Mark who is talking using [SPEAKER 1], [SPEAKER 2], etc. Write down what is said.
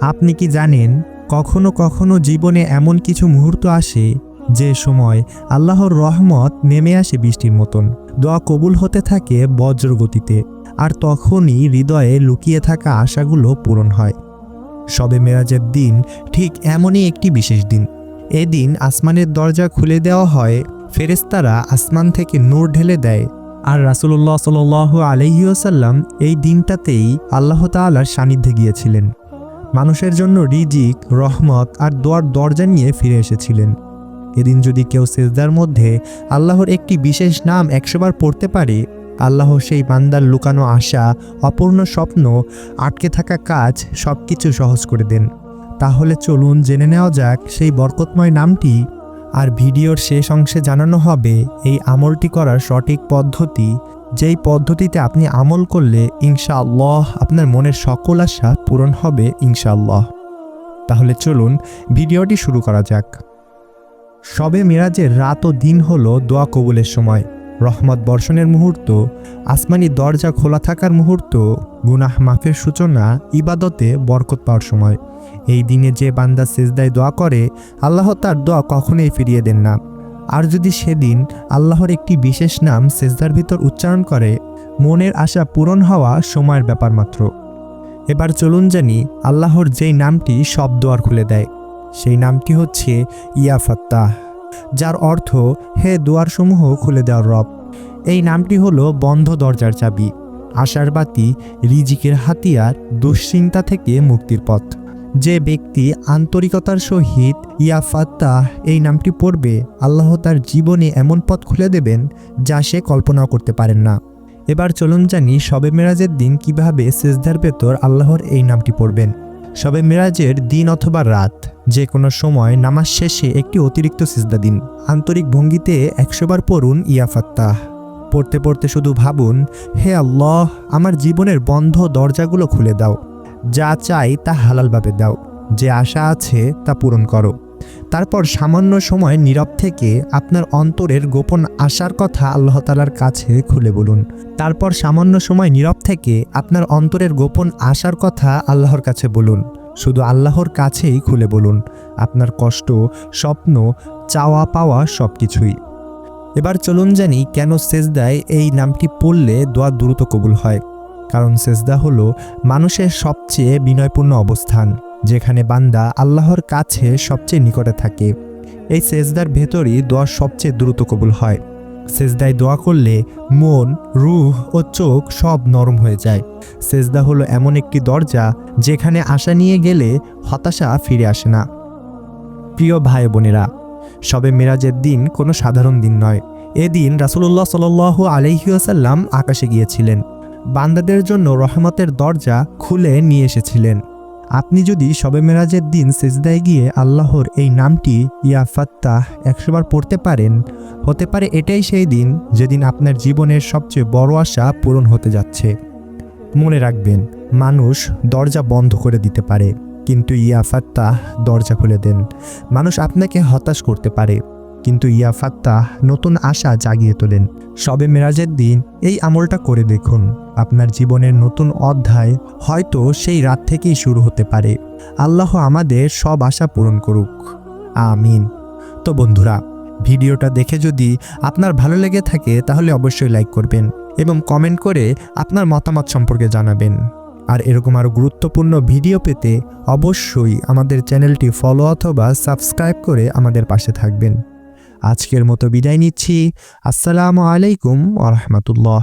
[SPEAKER 1] আপনি কি জানেন, কখনো কখনো জীবনে এমন কিছু মুহূর্ত আসে যে সময় আল্লাহর রহমত নেমে আসে বৃষ্টির মতন। দোয়া কবুল হতে থাকে বজ্রগতিতে, আর তখনই হৃদয়ে লুকিয়ে থাকা আশাগুলো পূরণ হয়। সবে মেরাজের দিন, ঠিক এমনই একটি বিশেষ দিন। এদিন আসমানের দরজা খুলে দেওয়া হয় ফেরেস্তারা আসমান থেকে নূর ঢেলে দেয়, আর রাসুল্লাহ সাল আলহিউসাল্লাম এই দিনটাতেই আল্লাহ তাআলার সান্নিধ্যে গিয়েছিলেন। মানুষের জন্য রিজিক, রহমত আর দোয়ার দরজা নিয়ে ফিরে এসেছিলেন। এদিন যদি কেউ সেজদার মধ্যে আল্লাহর একটি বিশেষ নাম একশোবার পড়তে পারে, আল্লাহ সেই বান্দার লুকানো আশা, অপূর্ণ স্বপ্ন, আটকে থাকা কাজ সব কিছু সহজ করে দেন। তাহলে চলুন জেনে নেওয়া যাক সেই বরকতময় নামটি। আর ভিডিওর শেষ অংশে জানানো হবে এই আমলটি করার সঠিক পদ্ধতি। যেই পদ্ধতিতে আপনি আমল করলে ইনশাআল্লাহ আপনার মনের সকল আশা পূরণ হবে ইনশাআল্লাহ। তাহলে চলুন ভিডিওটি শুরু করা যাক। সবে মিরাজের রাত ও দিন হলো দোয়া কবুলের সময়। রহমত বর্ষণের মুহূর্ত, আসমানি দরজা খোলা থাকার মুহূর্ত, গুনাহ মাফের সূচনা, ইবাদতে বরকত পাওয়ার সময়। এই দিনে যে বান্দা সেজদায় দোয়া করে, আল্লাহ তার দোয়া কখনোই ফিরিয়ে দেন না। আর যদি সেদিন আল্লাহর একটি বিশেষ নাম সেজদার ভিতর উচ্চারণ করে, মনের আশা পূরণ হওয়া সময়ের ব্যাপার মাত্র। এবার চলুন জানি আল্লাহর যেই নামটি সব দোয়ার খুলে দেয়। সেই নামটি হচ্ছে ইয়াফাত্তাহ যার অর্থ হে দুয়ারসমূহ খুলে দেওয়ার রব। এই নামটি হলো বন্ধ দরজার চাবি, আশার বাতি, রিজিকের হাতিয়ার, দুশ্চিন্তা থেকে মুক্তির পথ। যে ব্যক্তি আন্তরিকতার সহিত ইয়াফাত্তাহ এই নামটি পড়বে, আল্লাহ তার জীবনে এমন পথ খুলে দেবেন যা সে কল্পনাও করতে পারেন না। এবার চলুন জানি শবে মেরাজের দিন কীভাবে সেজদার ভেতর আল্লাহর এই নামটি পড়বেন। শবে মেরাজের দিন অথবা রাত যে কোনো সময় নামাজ শেষে একটি অতিরিক্ত সিজদা দিন। আন্তরিক ভঙ্গিতে একশোবার পড়ুন ইয়াফাত্তাহ পড়তে পড়তে শুধু ভাবুন, হে আল্লাহ, আমার জীবনের বন্ধ দরজাগুলো খুলে দাও। যা চাই তা হালালভাবে দাও, যে আশা আছে তা পূরণ করো। তারপর সামান্য সময় নীরব থেকে আপনার অন্তরের গোপন আশার কথা আল্লাহ তালার কাছে খুলে বলুন। তারপর সামান্য সময় নীরব থেকে আপনার অন্তরের গোপন আশার কথা আল্লাহর কাছে বলুন। শুধু আল্লাহর কাছেই খুলে বলুন, আপনার কষ্ট, স্বপ্ন, চাওয়া পাওয়া সব কিছুই এবার চলুন জানি কেন সেজদায় এই নামটি পড়লে দোয়া দ্রুত কবুল হয়। কারণ সেজদা হল মানুষের সবচেয়ে বিনয়পূর্ণ অবস্থান, যেখানে বান্দা আল্লাহর কাছে সবচেয়ে নিকটে থাকে। এই সেজদার ভেতরই দোয়া সবচেয়ে দ্রুত কবুল হয়। সেজদায় দোয়া করলে মন, রুহ ও চোখ সব নরম হয়ে যায়। সেজদা হলো এমন একটি দরজা যেখানে আশা নিয়ে গেলে হতাশা ফিরে আসে না। প্রিয় ভাই বোনেরা, সবে মেরাজের দিন কোনো সাধারণ দিন নয়। এদিন রাসুল্লাহ সাল আলহিউসাল্লাম আকাশে গিয়েছিলেন। বান্দাদের জন্য রহমতের দরজা খুলে নিয়ে এসেছিলেন। আপনি যদি শবে মেরাজের দিন সেজদায় গিয়ে আল্লাহর এই নামটি ইয়া ফাত্তাহ একশোবার পড়তে পারেন, হতে পারে এটাই সেই দিন যেদিন আপনার জীবনের সবচেয়ে বড় আশা পূরণ হতে যাচ্ছে। মনে রাখবেন, মানুষ দরজা বন্ধ করে দিতে পারে, কিন্তু ইয়া ফাত্তাহ দরজা খুলে দেন। মানুষ আপনাকে হতাশ করতে পারে। কিন্তু ইয়া ফাত্তাহ নতুন আশা জাগিয়ে তোলেন। সবে মেরাজের দিন এই আমলটা করে দেখুন। আপনার জীবনের নতুন অধ্যায় হয়তো সেই রাত থেকেই শুরু হতে পারে। আল্লাহ আমাদের সব আশা পূরণ করুক। আমিন। তো বন্ধুরা, ভিডিওটা দেখে যদি আপনার ভালো লেগে থাকে তাহলে অবশ্যই লাইক করবেন এবং কমেন্ট করে আপনার মতামত সম্পর্কে জানাবেন। আর এরকম আরও গুরুত্বপূর্ণ ভিডিও পেতে অবশ্যই আমাদের চ্যানেলটি ফলো অথবা সাবস্ক্রাইব করে আমাদের পাশে থাকবেন। আজকের মতো বিদায় নিচ্ছি। আসসালামু আলাইকুম আ রহমতুল্লাহ।